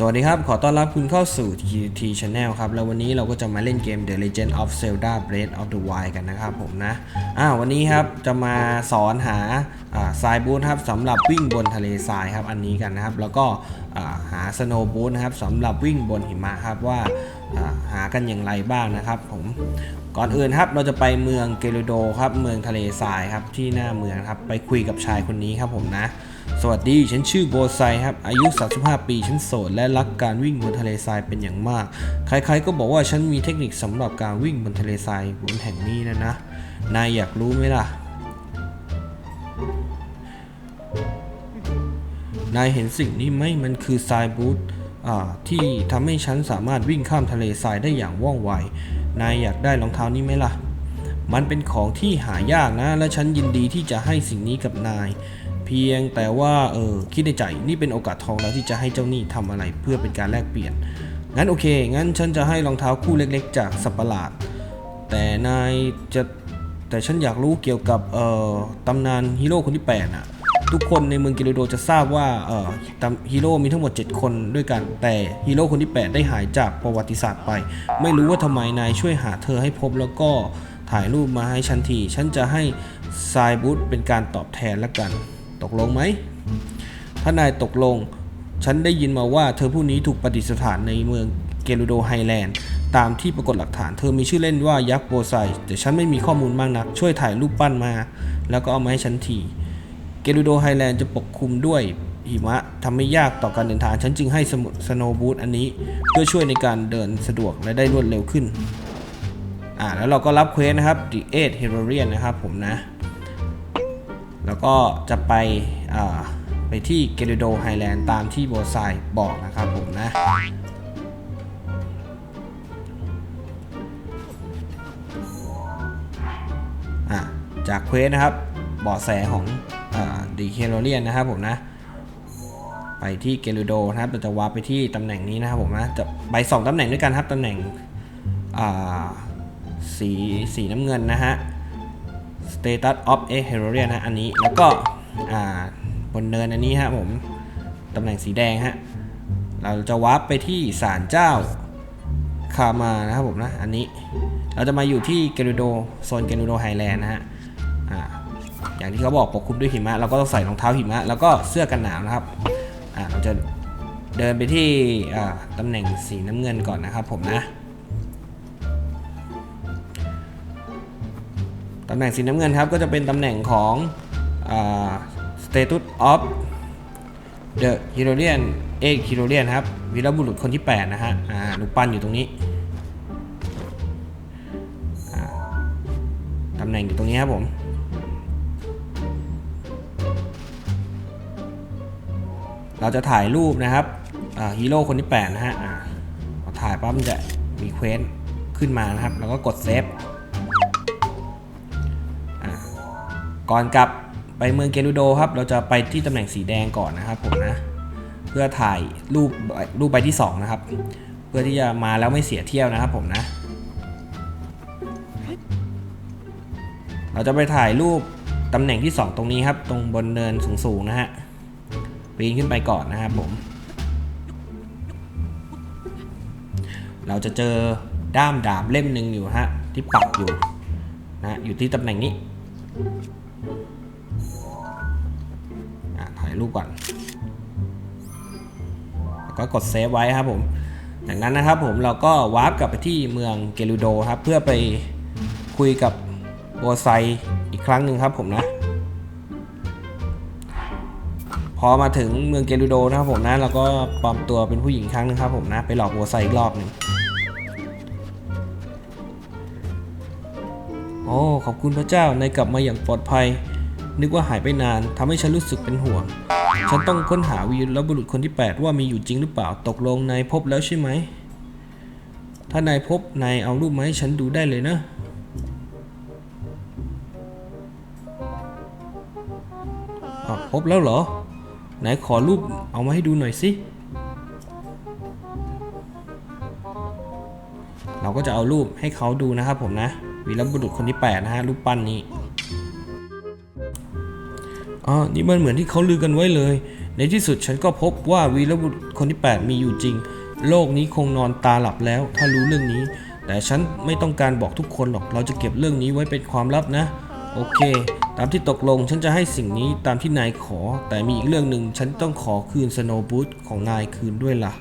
สวัสดีครับ ขอต้อนรับคุณเข้าสู่ TT Channel ครับ แล้ววันนี้เราก็จะมาเล่นเกม The Legend of Zelda Breath of the Wild กันนะครับผมนะ อ่า วันนี้ครับ จะมาสอนหาทรายบูทครับสำหรับวิ่งบนทะเลทรายครับ อันนี้กันนะครับ แล้วก็อ่าหาสโนว์บูทนะครับสำหรับวิ่งบนหิมะครับว่าอ่าหากันอย่างไรบ้างนะครับผม ก่อนอื่นครับเราจะไปเมืองเกโรโดครับ เมืองทะเลทรายครับที่หน้าเมืองครับ ไปคุยกับชายคนนี้ครับผมนะ สวัสดี ฉันชื่อโบไซครับ อายุ 35 ปี ฉันโสด และรักการวิ่งบนทะเลทรายเป็นอย่างมาก ใครๆ ก็บอกว่าฉันมีเทคนิคสำหรับการวิ่งบนทะเลทรายบนแห่งนี้นะนะ นายอยากรู้ไหมล่ะ นายเห็นสิ่งนี้ไหมมันคือทรายบูทที่ทำให้ฉันสามารถวิ่งข้ามทะเลทรายได้อย่างว่องไว นายอยากได้รองเท้านี้ไหมล่ะ มันเป็นของที่หายากนะ และฉันยินดีที่จะให้สิ่งนี้กับนาย เพียงแต่ว่าเออคิดในใจนี่เป็นโอกาสทองแล้วที่จะให้เจ้าหนี้ทำอะไรเพื่อเป็นการแลกเปลี่ยน งั้นโอเค งั้นฉันจะให้รองเท้าคู่เล็กๆ จากสัตว์ปหลาด แต่นายจะแต่ฉันอยากรู้เกี่ยวกับเอ่อตำนานฮีโร่คนที่8น่ะทุกคนในเมืองกิโลโดจะทราบว่าเอ่อตำฮีโร่มีทั้งหมด 7 คนด้วยกัน แต่ฮีโร่คนที่ 8 ได้หายจากประวัติศาสตร์ไป ไม่รู้ว่าทำไมนายช่วยหาเธอให้พบแล้วก็ถ่ายรูปมาให้ฉันที ฉันจะให้ทรายบูธเป็นการตอบแทนละกัน ตกลงไหมถ้านายตกลง ฉันได้ยินมาว่าเธอผู้นี้ถูกประดิษฐานในเมืองเกลูโดไฮแลนด์ ตามที่ปรากฏหลักฐาน เธอมีชื่อเล่นว่ายักษ์โบไซ แต่ฉันไม่มีข้อมูลมากนัก ช่วยถ่ายรูปปั้นมา แล้วก็เอามาให้ฉันที เกลูโดไฮแลนด์จะปกคลุมด้วยหิมะทำให้ยากต่อการเดินทาง ฉันจึงให้สมุสโนว์บูทอันนี้ เพื่อช่วยในการเดินสะดวกและได้รวดเร็วขึ้น อ่าแล้วเราก็รับเควสนะครับ The Eight Herorian นะครับผมนะ แล้วก็จะไปไปที่เกเรโดไฮแลนด์ตามที่โบไซบอกนะครับผมนะจากเควสนะครับเบาะแสของดีเคโรเลียนนะครับผมนะ ไปที่เกลูโดนะครับเราจะวาร์ปไปที่ตำแหน่งนี้นะครับผมนะจะไปสองตำแหน่งด้วยกันครับตำแหน่งสีสีน้ำเงินนะฮะ Status of a h e r o r i a n นะอันนี้แล้วก็บนเนินอันนี้ฮะผมตำแหน่งสีแดงฮะเราจะวาร์ปไปที่ศาลเจ้าคามานะครับผมนะอันนี้เราจะมาอยู่ที่เกลูโดโซนเกลูโดไฮแลนด์นะฮะอ่าอย่างที่เขาบอกปกคลุมด้วยหิมะเราก็ต้องใส่รองเท้าหิมะ แล้วก็เสื้อกันหนาวนะครับอ่าเราจะเดินไปที่ตำแหน่งสีน้ำเงินก่อนนะครับผมนะำแหน่งสีน้ำเงินครับ ก็จะเป็นตำแหน่งของ status of the Herodian เอก Herodian ครับวีรบุรุษคนที่ 8 นะฮะอ่าลูกปั้นอยู่ตรงนี้ตำแหน่งอยู่ตรงนี้ครับผมเราจะถ่ายรูปนะครับฮีโร่คนที่ 8 นะฮะอ่าถ่ายปั๊บมันจะมีเควสขึ้นมานะครับ แล้วก็กดเซฟ ก่อนกลับไปเมืองเกลูโดครับ เราจะไปที่ตำแหน่งสีแดงก่อนนะครับผมนะ เพื่อถ่ายรูปรูปใบที่ 2 นะครับ เพื่อที่จะมาแล้วไม่เสียเที่ยวนะครับผมนะ เราจะไปถ่ายรูปตำแหน่งที่ 2 ตรงนี้ครับ ตรงบนเนินสูงๆนะฮะปีนขึ้นไปก่อนนะครับผม เราจะเจอด้ามดาบเล่มหนึ่งอยู่ฮะที่ปักอยู่นะอยู่ที่ตำแหน่งนี้ ถ่ายรูปก่อน แล้วก็กดเซฟไว้ครับผม จากนั้นนะครับผมเราก็วาร์ปกลับไปที่เมืองเกลูโดครับ เพื่อไปคุยกับโบไซอีกครั้งหนึ่งครับผมนะ พอมาถึงเมืองเกลูโดนะครับผมนะเราก็ปลอมตัวเป็นผู้หญิงครั้งหนึงครับผมนะ ไปหลอกโบไซอีกรอบหนึ่ง โอ้ขอบคุณพระเจ้านายกลับมาอย่างปลอดภัย นึกว่าหายไปนานทำให้ฉันรู้สึกเป็นห่วง ฉันต้องค้นหาวีรบุรุษคนที่ 8 ว่ามีอยู่จริงหรือเปล่าตกลงนายพบแล้วใช่ไหม ถ้านายพบนายเอารูปมาให้ฉันดูได้เลยนะอะพบแล้วเหรอ ไหนขอรูปเอามาให้ดูหน่อยสิเราก็จะเอารูปให้เขาดูนะครับผมนะ วีรบุรุษคนที่ 8 นะฮะรูปปั้นนี้อ๋อนี่มันเหมือนที่เขาลือกันไว้เลย ในที่สุดฉันก็พบว่าวีรบุรุษคนที่ 8 มีอยู่จริง โลกนี้คงนอนตาหลับแล้ว ถ้ารู้เรื่องนี้ แต่ฉันไม่ต้องการบอกทุกคนหรอก เราจะเก็บเรื่องนี้ไว้เป็นความลับนะ โอเค ตามที่ตกลงฉันจะให้สิ่งนี้ตามที่นายขอ แต่มีอีกเรื่องหนึ่งฉันต้องขอคืนสโนบูทของนายคืนด้วยล่ะ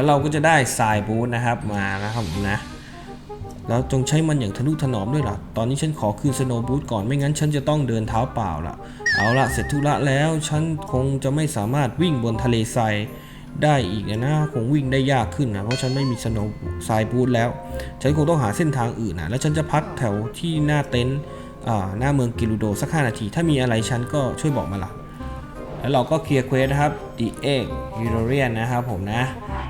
แล้วเราก็จะได้ทรายบูทนะครับมานะครับผมนะแล้วจงใช้มันอย่างทะนุถนอมด้วยล่ะ ตอนนี้ฉันขอคืนสโนว์บูทก่อนไม่งั้นฉันจะต้องเดินเท้าเปล่าล่ะเอาละเสร็จธุระแล้วฉันคงจะไม่สามารถวิ่งบนทะเลทรายได้อีกนะคงวิ่งได้ยากขึ้นนะเพราะฉันไม่มีสโนว์ทรายบูทแล้ว ฉันคงต้องหาเส้นทางอื่นนะแล้วฉันจะพักแถวที่หน้าเต็นท์หน้าเมืองกิลูโดสัก 5 นาที ถ้ามีอะไรฉันก็ช่วยบอกมาล่ะแล้วเราก็เคลียร์เควสนะครับ The Egg u r o r i a n นะครับผมนะ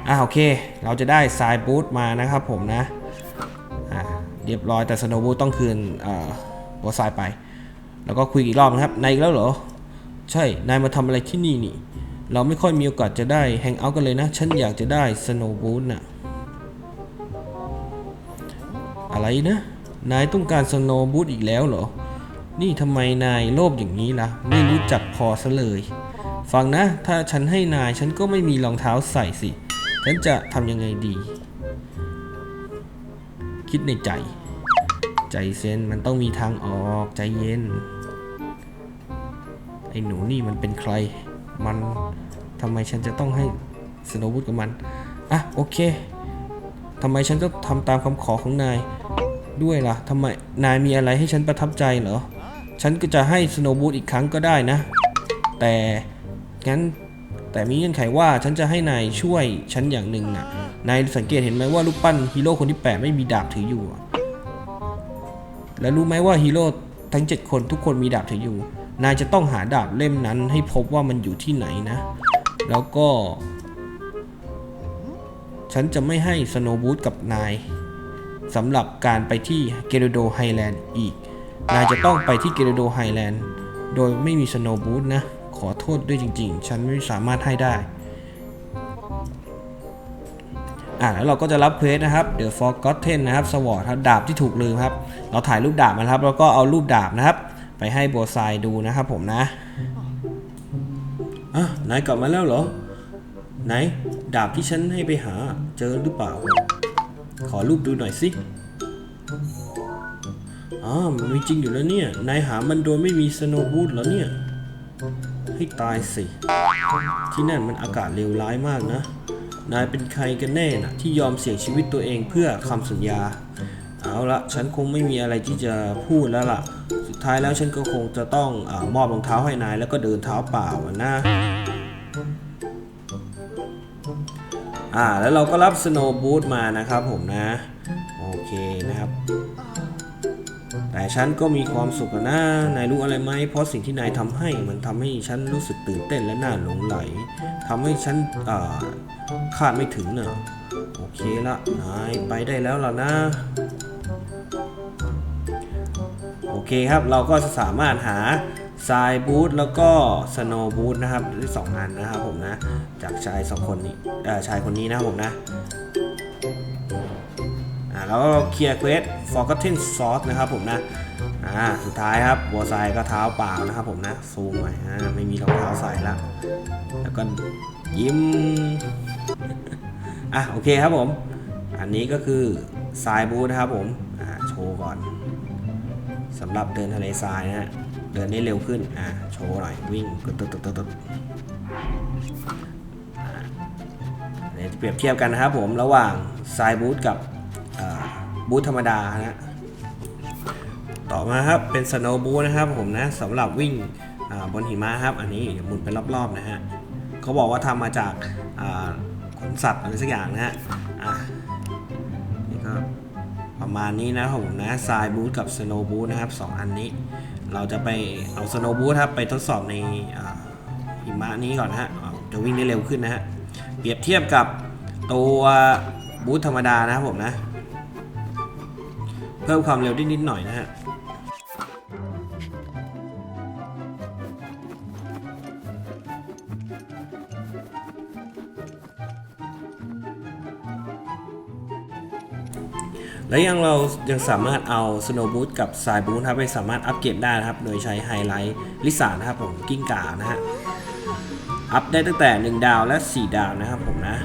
อ่าโอเค เราจะได้ทรายบูทมานะครับผมนะ อ่าเรียบร้อยแต่สโนว์บูต้องคืนเอ่อตัวทรายไป แล้วก็คุยอีกรอบนะครับ นายอีกแล้วเหรอ ใช่ นายมาทำอะไรที่นี่นี่ เราไม่ค่อยมีโอกาสจะได้แฮงเอาท์กันเลยนะ ฉันอยากจะได้สโนว์บูน่ะ อะไรนะ นายต้องการสโนว์บูทอีกแล้วเหรอ นี่ทำไมนายโลภอย่างนี้ล่ะ ไม่รู้จักพอซะเลย ฟังนะ ถ้าฉันให้นายฉันก็ไม่มีรองเท้าใส่สิ ฉันจะทำยังไงดี คิดในใจ ใจเซนมันต้องมีทางออกใจเย็น ไอ้หนูนี่มันเป็นใคร มันทำไมฉันจะต้องให้สโนว์วูดกับมัน อะ โอเคทำไมฉันต้องทำตามคำขอของนายด้วยล่ะทำไมนายมีอะไรให้ฉันประทับใจเหรอ ฉันก็จะให้สโนว์บูทอีกครั้งก็ได้นะ แต่งั้น แต่มีเงื่อนไขว่าฉันจะให้นายช่วยฉันอย่างหนึ่งนะนายสังเกตเห็นไหมว่ารูปปั้นฮีโร่คนที่ 8 ไม่มีดาบถืออยู่อะและรู้ไหมว่าฮีโร่ทั้ง 7 คนทุกคนมีดาบถืออยู่ นายจะต้องหาดาบเล่มนั้น ให้พบว่ามันอยู่ที่ไหนนะ แล้วก็ ฉันจะไม่ให้สโนว์บูทกับนายสำหรับการไปที่เกเรโดไฮแลนด์อีก นายจะต้องไปที่เกเรโดไฮแลนด์โดยไม่มีสโนว์บูทนะ ขอโทษด้วยจริง ๆ ฉันไม่สามารถให้ได้อ่าแล้วเราก็จะรับเควสนะครับ The Forgotten นะครับสวอร์ครับดาบที่ถูกลืมครับ เราถ่ายรูปดาบมาครับแล้วก็เอารูปดาบนะครับ ไปให้โบไซดูนะครับผมนะอะนายกลับมาแล้วเหรอ ไหน ดาบที่ฉันให้ไปหาเจอหรือเปล่า ขอรูปดูหน่อยสิอ๋อมันมีจริงอยู่แล้วเนี่ย นายหามันโดยไม่มีสโนว์บูทเหรอเนี่ย ให้ตายสิ ที่นั่นมันอากาศเลวร้ายมากนะ นายเป็นใครกันแน่นะที่ยอมเสี่ยงชีวิตตัวเองเพื่อคำสัญญา เอาละฉันคงไม่มีอะไรที่จะพูดแล้วล่ะ สุดท้ายแล้วฉันก็คงจะต้องอมอบรองเท้าให้นายแล้วก็เดินเท้าเปล่านะอ่าแล้วเราก็รับสโนว์บูทมานะครับผมนะ โอเคนะครับ แต่ฉันก็มีความสุขนะ นายรู้อะไรไหม เพราะสิ่งที่นายทำให้มันทำให้ฉันรู้สึกตื่นเต้นและน่าหลงไหลทำให้ฉันคาดไม่ถึงเนอะโอเคละ นายไปได้แล้วล่ะนะ โอเคครับเราก็จะสามารถหาทรายบูทแล้วก็สโนว์บูทนะครับได้สองอันนะครับผมนะ จากชายสองคนนี้ชายคนนี้นะครับผมนะ อ่าแล้วก็เคลียร์เควส Forgotten Sauce นะครับผมนะอ่าสุดท้ายครับบัวไซก็เท้าเปล่านะครับผมนะซูมหน่อยอ่าไม่มีรองเท้าใส่ละแล้วก็ยิ้มอะโอเคครับผม อันนี้ก็คือทรายบูนะครับผมอ่าโชว์ก่อนสำหรับเดินทะเลทรายนะฮะเดินได้เร็วขึ้นอ่าโชว์หน่อยวิ่งตึ๊ดตึ๊ดตึ๊ดตึ๊ดอ่าเดี๋ยวเปรียบเทียบกันนะครับผมระหว่างทรายบูทกับ บูทธรรมดานะฮะต่อมาครับเป็นสโนว์บูทนะครับผมนะสำหรับวิ่งบนหิมะครับ อันนี้หมุนไปรอบๆนะฮะเขาบอกว่าทำมาจากขนสัตว์อะไรสักอย่างนะฮะนี่ก็ประมาณนี้นะผมนะทรายบูทกับสโนว์บูทนะครับสองอันนี้ เราจะไปเอาสโนว์บูทครับไปทดสอบในหิมะนี้ก่อนนะฮะจะวิ่งได้เร็วขึ้นนะฮะเปรียบเทียบกับตัวบูทธรรมดานะครับผมนะ พิ่มความเร็วได้นิดหน่อยนะฮะและยังเรายังสามารถเอา Snow Boot กับ Side Boot ครับไปสามารถอัปเกรดได้นะครับ โดยใช้ไฮไลท์ลิซ่านะครับผมกิ้งก่านะฮะ อัพได้ตั้งแต่ 1 ดาวและ 4 ดาวนะครับผมนะ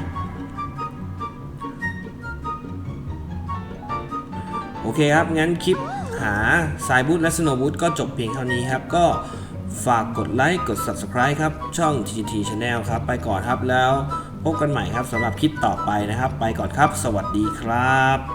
โอเคครับ งั้นคลิปหาสายบูธและสโนบูธก็จบเพียงเท่านี้ครับ ก็ฝากกดไลค์ กด Subscribe ครับ ช่อง GT Channel ครับ ไปก่อนครับแล้วพบกันใหม่ครับสำหรับคลิปต่อไปนะครับ ไปก่อนครับ สวัสดีครับ